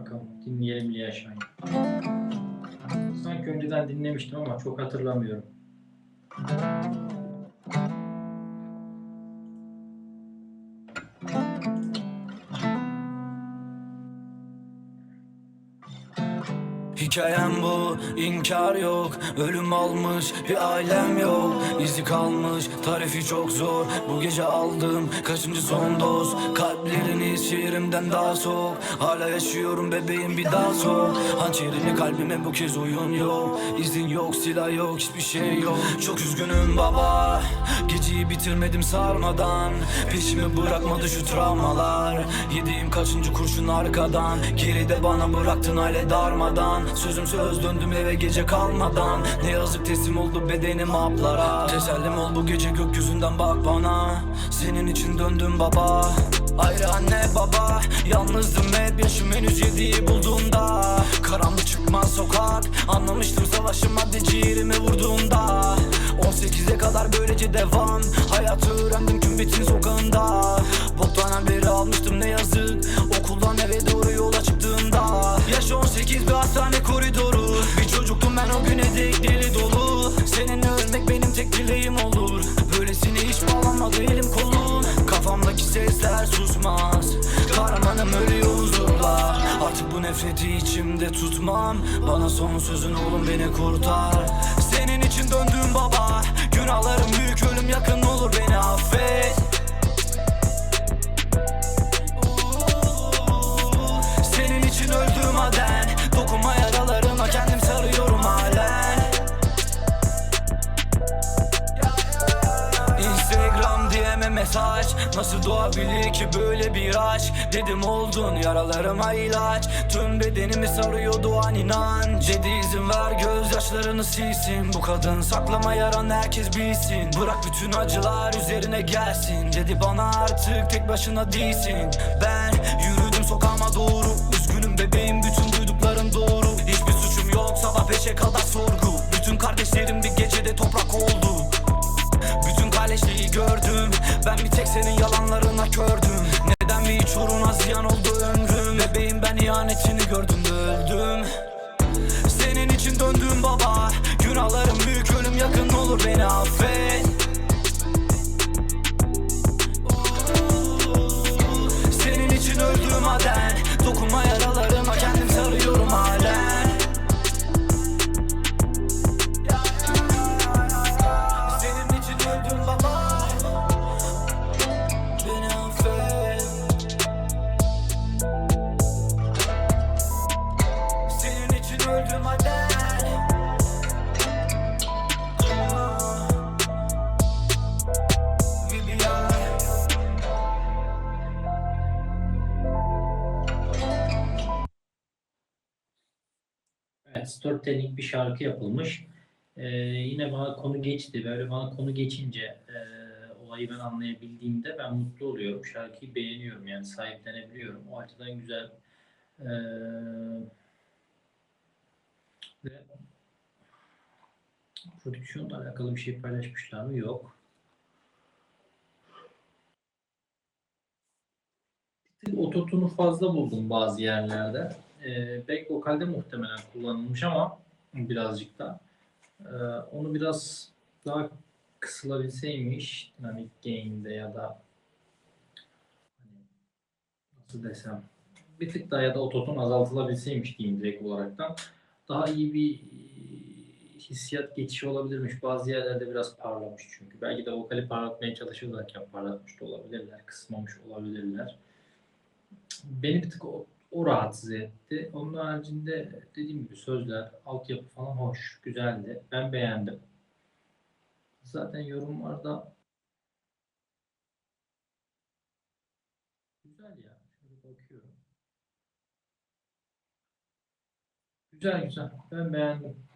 Bakalım dinleyelim Lia Şahin. Sanki önceden dinlemiştim ama çok hatırlamıyorum. Hikayem bu, inkar yok. Ölüm almış, bir ailem yok. İzi kalmış, tarifi çok zor. Bu gece aldım, kaçıncı son doz? Kalplerini şiirimden daha soğuk. Hala yaşıyorum bebeğim bir daha sor Hançerini kalbime bu kez oyun yok. İzin yok, silah yok, hiçbir şey yok. Çok üzgünüm baba. Geceyi bitirmedim sarmadan. Peşimi bırakmadı şu travmalar. Yediğim kaçıncı kurşun arkadan? Geride bana bıraktın aile darmadan Sözüm söz döndüm eve gece kalmadan. Ne yazık teslim oldu bedenim haplara. Tesellim ol bu gece gökyüzünden bak bana. Senin için döndüm baba. Ayrı anne baba Yalnızdım hep yaşım henüz yediği bulduğumda. Karanlık çıkmaz sokak Anlamıştım savaşım madde ciğerimi vurduğunda 18'e kadar böylece devam Hayatı öğrendim 18 bir hastane koridoru. Bir çocuktum ben o güne dek deli dolu. Seninle ölmek benim tek dileğim olur. Böylesine hiç bağlanmadı elim kolum. Kafamdaki sesler susmaz. Kahramanım ölüyor huzurla Artık bu nefreti içimde tutmam. Bana son sözün oğlum beni kurtar. Senin için döndüm baba. Günahlarım büyük ölüm yakın mesaj. Nasıl doğabilir ki böyle bir aşk? Dedim oldun yaralarıma ilaç. Tüm bedenimi sarıyordu an inan. Dedi izin ver gözyaşlarını silsin. Bu kadın saklama yaran herkes bilsin. Bırak bütün acılar üzerine gelsin. Dedi bana artık tek başına değilsin. Ben beni affet. Senin için öldüm aden storytelling bir şarkı yapılmış. Ee, yine bana konu geçti. Böyle bana konu geçince e, olayı ben anlayabildiğimde ben mutlu oluyorum. Şarkıyı beğeniyorum yani sahiplenebiliyorum. O açıdan güzel. Ee, ve prodüksiyonla alakalı bir şey paylaşmışlar mı? Yok. Ototunu fazla buldum bazı yerlerde. Ee, back vokalde muhtemelen kullanılmış ama birazcık da. Ee, onu biraz daha kısılabilseymiş dynamic gain'de ya da hani nasıl desem bir tık daha ya da ototon azaltılabilseymiş diyeyim direkt olaraktan daha iyi bir e, hissiyat geçişi olabilirmiş. Bazı yerlerde biraz parlamış çünkü. Belki de vokali parlatmaya çalışırlarken parlatmış da olabilirler. Kısmamış olabilirler. Beni bir tık o, o rahatsız etti. Onun haricinde dediğim gibi sözler, altyapı falan hoş, güzeldi. Ben beğendim. Zaten yorumlarda güzel ya. Şöyle bakıyorum. Güzel güzel. Ben beğendim.